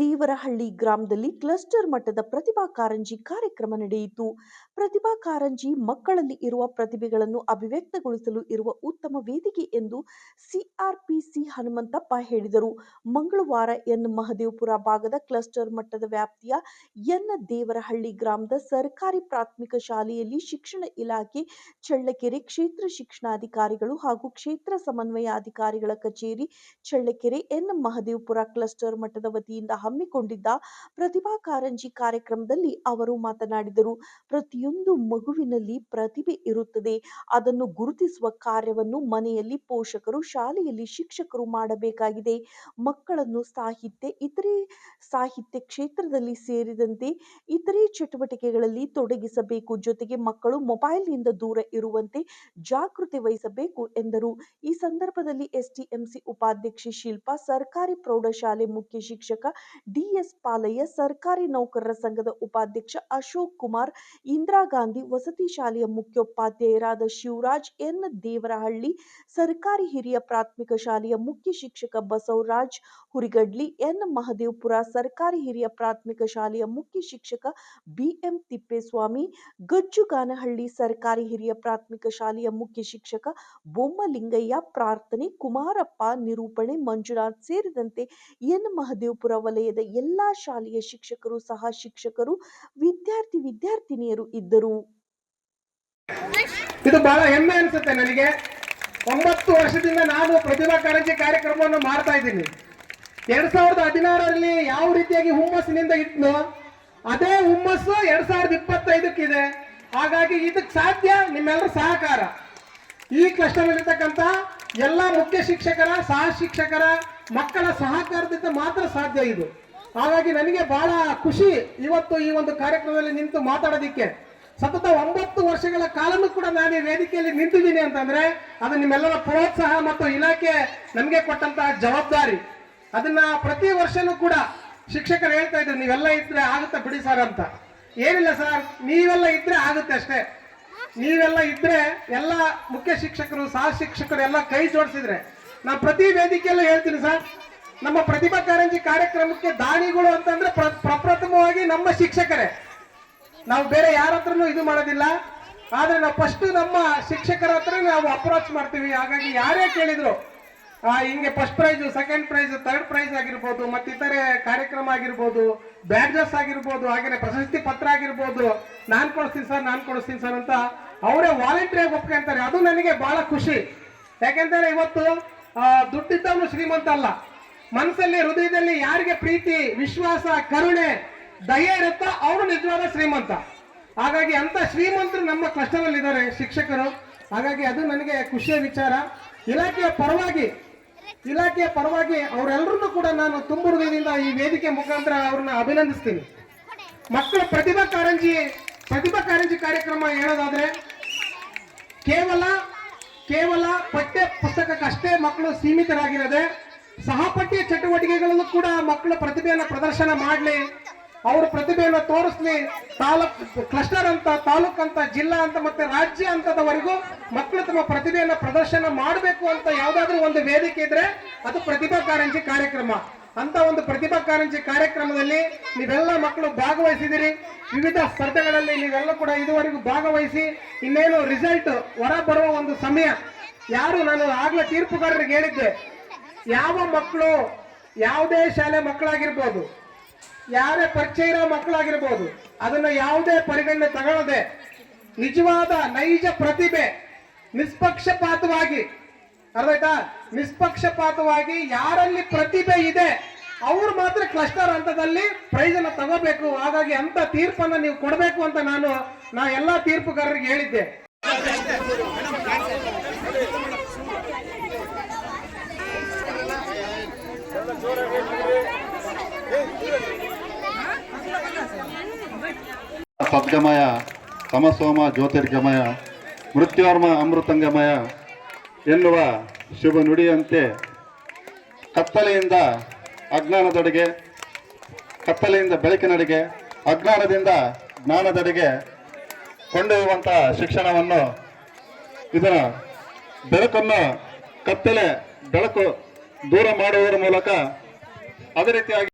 ದೇವರಹಳ್ಳಿ ಗ್ರಾಮದಲ್ಲಿ ಕ್ಲಸ್ಟರ್ ಮಟ್ಟದ ಪ್ರತಿಭಾ ಕಾರಂಜಿ ಕಾರ್ಯಕ್ರಮ ನಡೆಯಿತು. ಪ್ರತಿಭಾ ಕಾರಂಜಿ ಮಕ್ಕಳಲ್ಲಿ ಇರುವ ಪ್ರತಿಭೆಗಳನ್ನು ಅಭಿವ್ಯಕ್ತಗೊಳಿಸಲು ಇರುವ ಉತ್ತಮ ವೇದಿಕೆ ಎಂದು ಸಿಆರ್ಪಿಸಿ ಹನುಮಂತಪ್ಪ ಹೇಳಿದರು. ಮಂಗಳವಾರ ಎನ್ ಮಹದೇವಪುರ ಭಾಗದ ಕ್ಲಸ್ಟರ್ ಮಟ್ಟದ ವ್ಯಾಪ್ತಿಯ ಎನ್ ದೇವರಹಳ್ಳಿ ಗ್ರಾಮದ ಸರ್ಕಾರಿ ಪ್ರಾಥಮಿಕ ಶಾಲೆಯಲ್ಲಿ ಶಿಕ್ಷಣ ಇಲಾಖೆ, ಚಳ್ಳಕೆರೆ ಕ್ಷೇತ್ರ ಶಿಕ್ಷಣಾಧಿಕಾರಿಗಳು ಹಾಗೂ ಕ್ಷೇತ್ರ ಸಮನ್ವಯ ಅಧಿಕಾರಿಗಳ ಕಚೇರಿ, ಚಳ್ಳಕೆರೆ ಎನ್ ಮಹದೇವಪುರ ಕ್ಲಸ್ಟರ್ ಮಟ್ಟದ ವತಿಯಿಂದ ಹಮ್ಮಿಕೊಂಡಿದ್ದ ಪ್ರತಿಭಾ ಕಾರಂಜಿ ಕಾರ್ಯಕ್ರಮದಲ್ಲಿ ಅವರು ಮಾತನಾಡಿದರು. ಪ್ರತಿಯೊಂದು ಮಗುವಿನಲ್ಲಿ ಪ್ರತಿಭೆ ಇರುತ್ತದೆ. ಅದನ್ನು ಗುರುತಿಸುವ ಕಾರ್ಯವನ್ನು ಮನೆಯಲ್ಲಿ ಪೋಷಕರು, ಶಾಲೆಯಲ್ಲಿ ಶಿಕ್ಷಕರು ಮಾಡಬೇಕಾಗಿದೆ. ಮಕ್ಕಳನ್ನು ಸಾಹಿತ್ಯ, ಇತರೆ ಸಾಹಿತ್ಯ ಕ್ಷೇತ್ರದಲ್ಲಿ ಸೇರಿದಂತೆ ಇತರೆ ಚಟುವಟಿಕೆಗಳಲ್ಲಿ ತೊಡಗಿಸಬೇಕು. ಜೊತೆಗೆ ಮಕ್ಕಳು ಮೊಬೈಲ್ನಿಂದ ದೂರ ಇರುವಂತೆ ಜಾಗೃತಿ ವಹಿಸಬೇಕು ಎಂದರು. ಈ ಸಂದರ್ಭದಲ್ಲಿ ಎಸ್ಟಿಎಂಸಿ ಉಪಾಧ್ಯಕ್ಷೆ ಶಿಲ್ಪಾ, ಸರ್ಕಾರಿ ಪ್ರೌಢಶಾಲೆ ಮುಖ್ಯ ಶಿಕ್ಷಕ ಡಿಎಸ್ ಪಾಲಯ್ಯ ಸರ್ಕಾರಿ ನೌಕರರ ಸಂಘದ ಉಪಾಧ್ಯಕ್ಷ ಅಶೋಕ್ ಕುಮಾರ್, ಇಂದಿರಾ ಗಾಂಧಿ ವಸತಿ ಶಾಲೆಯ ಮುಖ್ಯೋಪಾಧ್ಯಾಯರಾದ ಶಿವರಾಜ್ ಎನ್. ದೇವರಹಳ್ಳಿ, ಸರ್ಕಾರಿ ಹಿರಿಯ ಪ್ರಾಥಮಿಕ ಶಾಲೆಯ ಮುಖ್ಯ ಶಿಕ್ಷಕ ಬಸವರಾಜ್ ಹುರಿಗಡ್ಲಿ, ಎನ್. ಮಹದೇವಪುರ ಸರ್ಕಾರಿ ಹಿರಿಯ ಪ್ರಾಥಮಿಕ ಶಾಲೆಯ ಮುಖ್ಯ ಶಿಕ್ಷಕ ಬಿಎಂ ತಿಪ್ಪೇಸ್ವಾಮಿ ಗಜ್ಜುಗಾನಹಳ್ಳಿ ಸರ್ಕಾರಿ ಹಿರಿಯ ಪ್ರಾಥಮಿಕ ಶಾಲೆಯ ಮುಖ್ಯ ಶಿಕ್ಷಕ ಬೊಮ್ಮಲಿಂಗಯ್ಯ, ಪ್ರಾರ್ಥನೆ ಕುಮಾರಪ್ಪ, ನಿರೂಪಣೆ ಮಂಜುನಾಥ್ ಸೇರಿದಂತೆ ಎನ್. ಮಹದೇವಪುರ ವಲಯದ ಎಲ್ಲಾ ಶಾಲೆಯ ಶಿಕ್ಷಕರು ಸಹ ಶಿಕ್ಷಕರು, ವಿದ್ಯಾರ್ಥಿ ವಿದ್ಯಾರ್ಥಿನಿಯರು ಇದ್ದರು. ಇದು ಬಹಳ ಹೆಮ್ಮೆ ಅನಿಸುತ್ತೆ ನನಗೆ. ಒಂಬತ್ತು ವರ್ಷದಿಂದ ನಾನು ಪ್ರತಿಭಾ ಕಾರಂಜಿ ಕಾರ್ಯಕ್ರಮವನ್ನು ಮಾಡ್ತಾ ಇದ್ದೀನಿ. ಎರಡ್ ಸಾವಿರದ ಹದಿನಾರರಲ್ಲಿ ಯಾವ ರೀತಿಯಾಗಿ ಹುಮ್ಮಸ್ಸಿನಿಂದ ಇತ್ತು ಅದೇ ಹುಮ್ಮಸ್ಸು ಎರಡ್ ಸಾವಿರದ ಇಪ್ಪತ್ತೈದಕ್ಕಿದೆ. ಹಾಗಾಗಿ ಇದಕ್ಕೆ ಸಾಧ್ಯ ನಿಮ್ಮೆಲ್ಲರ ಸಹಕಾರ. ಈ ಕ್ಲಸ್ಟರ್ ಇರತಕ್ಕಂತ ಎಲ್ಲ ಮುಖ್ಯ ಶಿಕ್ಷಕರ, ಸಹ ಶಿಕ್ಷಕರ ಮಕ್ಕಳ ಸಹಕಾರದಿಂದ ಮಾತ್ರ ಸಾಧ್ಯ ಇದು. ಹಾಗಾಗಿ ನನಗೆ ಬಹಳ ಖುಷಿ ಇವತ್ತು ಈ ಒಂದು ಕಾರ್ಯಕ್ರಮದಲ್ಲಿ ನಿಂತು ಮಾತಾಡೋದಿಕ್ಕೆ. ಸತತ ಒಂಬತ್ತು ವರ್ಷಗಳ ಕಾಲನೂ ಕೂಡ ನಾನು ಈ ವೇದಿಕೆಯಲ್ಲಿ ನಿಂತಿದ್ದೀನಿ ಅಂತಂದ್ರೆ ಅದು ನಿಮ್ಮೆಲ್ಲರ ಪ್ರೋತ್ಸಾಹ ಮತ್ತು ಇಲಾಖೆ ನಮಗೆ ಕೊಟ್ಟಂತಹ ಜವಾಬ್ದಾರಿ. ಅದನ್ನ ಪ್ರತಿ ವರ್ಷನೂ ಕೂಡ ಶಿಕ್ಷಕರು ಹೇಳ್ತಾ ಇದ್ರು, ನೀವೆಲ್ಲ ಇದ್ರೆ ಆಗುತ್ತೆ ಬಿಡಿ ಸರ್ ಅಂತ. ಏನಿಲ್ಲ ಸರ್, ನೀವೆಲ್ಲ ಇದ್ರೆ ಆಗುತ್ತೆ ಅಷ್ಟೇ. ನೀವೆಲ್ಲ ಇದ್ರೆ ಎಲ್ಲ ಮುಖ್ಯ ಶಿಕ್ಷಕರು, ಸಹ ಶಿಕ್ಷಕರು ಎಲ್ಲ ಕೈ ಜೋಡಿಸಿದ್ರೆ ನಾನು ಪ್ರತಿ ವೇದಿಕೆಯಲ್ಲೂ ಹೇಳ್ತೀನಿ ಸರ್, ನಮ್ಮ ಪ್ರತಿಭಾ ಕಾರಂಜಿ ಕಾರ್ಯಕ್ರಮಕ್ಕೆ ದಾನಿಗಳು ಅಂತಂದ್ರೆ ಪ್ರಪ್ರಥಮವಾಗಿ ನಮ್ಮ ಶಿಕ್ಷಕರೇ. ನಾವು ಬೇರೆ ಯಾರ ಹತ್ರನೂ ಇದು ಮಾಡೋದಿಲ್ಲ, ಆದ್ರೆ ನಾವು ಫಸ್ಟ್ ನಮ್ಮ ಶಿಕ್ಷಕರ ಹತ್ರ ನಾವು ಅಪ್ರೋಚ್ ಮಾಡ್ತೀವಿ. ಹಾಗಾಗಿ ಯಾರೇ ಕೇಳಿದ್ರು ಹಿಂಗೆ first prize second prize third prize ಆಗಿರ್ಬೋದು, ಮತ್ತಿತರೆ ಕಾರ್ಯಕ್ರಮ ಆಗಿರ್ಬೋದು ಬ್ಯಾಡ್ಜಸ್ ಆಗಿರ್ಬೋದು, ಹಾಗೇನೆ ಪ್ರಶಸ್ತಿ ಪತ್ರ ಆಗಿರ್ಬೋದು, ನಾನು ಕೊಡಿಸ್ತೀನಿ ಸರ್, ನಾನು ಕೊಡಿಸ್ತೀನಿ ಸರ್ ಅಂತ ಅವರೇ ವಾಲಂಟಿಯರ್ ಒಪ್ಕೊಂತಾರೆ. ಅದು ನನಗೆ ಬಹಳ ಖುಷಿ. ಯಾಕೆಂದರೆ ಇವತ್ತು ದುಡ್ಡಿದ್ದವನು ಶ್ರೀಮಂತ ಅಲ್ಲ. ಮನಸ್ಸಲ್ಲಿ, ಹೃದಯದಲ್ಲಿ ಯಾರಿಗೆ ಪ್ರೀತಿ, ವಿಶ್ವಾಸ, ಕರುಣೆ, ದಯೆ ಇರುತ್ತೋ ಅವನು ನಿಜವಾದ ಶ್ರೀಮಂತ. ಹಾಗಾಗಿ ಅಂತ ಶ್ರೀಮಂತರು ನಮ್ಮ ಕ್ಲಸ್ಟರಲ್ಲಿದ್ದಾರೆ ಶಿಕ್ಷಕರು. ಹಾಗಾಗಿ ಅದು ನನಗೆ ಖುಷಿಯ ವಿಚಾರ. ಇಲಾಖೆಯ ಪರವಾಗಿ ಇಲಾಖೆಯ ಪರವಾಗಿ ಅವರೆಲ್ಲರನ್ನೂ ಕೂಡ ನಾನು ತುಂಬ ಹೃದಯದಿಂದ ಈ ವೇದಿಕೆ ಮುಖಾಂತರ ಅವ್ರನ್ನ ಅಭಿನಂದಿಸ್ತೀನಿ. ಮಕ್ಕಳ ಪ್ರತಿಭಾ ಕಾರಂಜಿ ಪ್ರತಿಭಾ ಕಾರಂಜಿ ಕಾರ್ಯಕ್ರಮ ಹೇಳೋದಾದ್ರೆ ಕೇವಲ ಕೇವಲ ಪಠ್ಯ ಪುಸ್ತಕಕ್ಕಷ್ಟೇ ಮಕ್ಕಳು ಸೀಮಿತರಾಗಿರದೆ ಸಹಪಠ್ಯ ಚಟುವಟಿಕೆಗಳಲ್ಲೂ ಕೂಡ ಮಕ್ಕಳ ಪ್ರತಿಭೆಯನ್ನು ಪ್ರದರ್ಶನ ಮಾಡಲಿ, ಅವ್ರ ಪ್ರತಿಭೆಯನ್ನು ತೋರಿಸ್ಲಿ, ತಾಲೂಕ್ ಕ್ಲಸ್ಟರ್ ಅಂತ, ತಾಲೂಕ್ ಅಂತ, ಜಿಲ್ಲಾ ಅಂತ ಮತ್ತೆ ರಾಜ್ಯ ಹಂತದವರೆಗೂ ಮಕ್ಕಳು ತಮ್ಮ ಪ್ರತಿಭೆಯನ್ನು ಪ್ರದರ್ಶನ ಮಾಡಬೇಕು ಅಂತ ಯಾವುದಾದ್ರೂ ಒಂದು ವೇದಿಕೆ ಇದ್ರೆ ಅದು ಪ್ರತಿಭಾ ಕಾರಂಜಿ ಕಾರ್ಯಕ್ರಮ. ಅಂತ ಒಂದು ಪ್ರತಿಭಾ ಕಾರಂಜಿ ಕಾರ್ಯಕ್ರಮದಲ್ಲಿ ನೀವೆಲ್ಲ ಮಕ್ಕಳು ಭಾಗವಹಿಸಿದಿರಿ. ವಿವಿಧ ಸ್ಪರ್ಧೆಗಳಲ್ಲಿ ನೀವೆಲ್ಲ ಕೂಡ ಇದುವರೆಗೂ ಭಾಗವಹಿಸಿ ಇನ್ನೇನು ರಿಸಲ್ಟ್ ಹೊರ ಬರುವ ಒಂದು ಸಮಯ. ಯಾರು ನಾನು ಆಗ್ಲೇ ತೀರ್ಪುಗಾರರಿಗೆ ಹೇಳಿದ್ದೆ. ಯಾವ ಮಕ್ಕಳು ಯಾವುದೇ ಶಾಲೆ ಮಕ್ಕಳಾಗಿರ್ಬೋದು, ಯಾರೇ ಪರಿಚಯ ಇರೋ ಮಕ್ಕಳಾಗಿರ್ಬೋದು, ಅದನ್ನ ಯಾವುದೇ ಪರಿಗಣನೆ ತಗೊಳ್ಳದೆ ನಿಜವಾದ ನೈಜ ಪ್ರತಿಭೆ ನಿಷ್ಪಕ್ಷಪಾತವಾಗಿ ಅರ್ಧಾಯ್ತಾ ನಿಷ್ಪಕ್ಷಪಾತವಾಗಿ ಯಾರಲ್ಲಿ ಪ್ರತಿಭೆ ಇದೆ ಅವ್ರು ಮಾತ್ರ ಕ್ಲಸ್ಟರ್ ಹಂತದಲ್ಲಿ ಪ್ರೈಸ್ ಅನ್ನ ತಗೋಬೇಕು, ಹಾಗಾಗಿ ಅಂತ ತೀರ್ಪನ್ನ ನೀವು ಕೊಡಬೇಕು ಅಂತ ನಾನು, ನಾ ಎಲ್ಲಾ ತೀರ್ಪುಗಾರರಿಗೆ ಹೇಳಿದ್ದೆ. ಪಬ್ಜಮಯ, ತಮಸೋಮ, ಜ್ಯೋತಿರ್ಗಮಯ ಮೃತ್ಯೋರ್ಮ ಅಮೃತಂಗಮಯ ಎನ್ನುವ ಶುಭ ನುಡಿಯಂತೆ ಕತ್ತಲೆಯಿಂದ ಅಜ್ಞಾನದೆಡೆಗೆ, ಕತ್ತಲೆಯಿಂದ ಬೆಳಕಿನಡೆಗೆ, ಅಜ್ಞಾನದಿಂದ ಜ್ಞಾನದಡೆಗೆ ಕೊಂಡೊಯ್ಯುವಂತಹ ಶಿಕ್ಷಣವನ್ನು, ಇದರ ಬೆಳಕನ್ನು ಕತ್ತಲೆ ಬೆಳಕು ದೂರ ಮಾಡುವುದರ ಮೂಲಕ ಅದೇ ರೀತಿಯಾಗಿ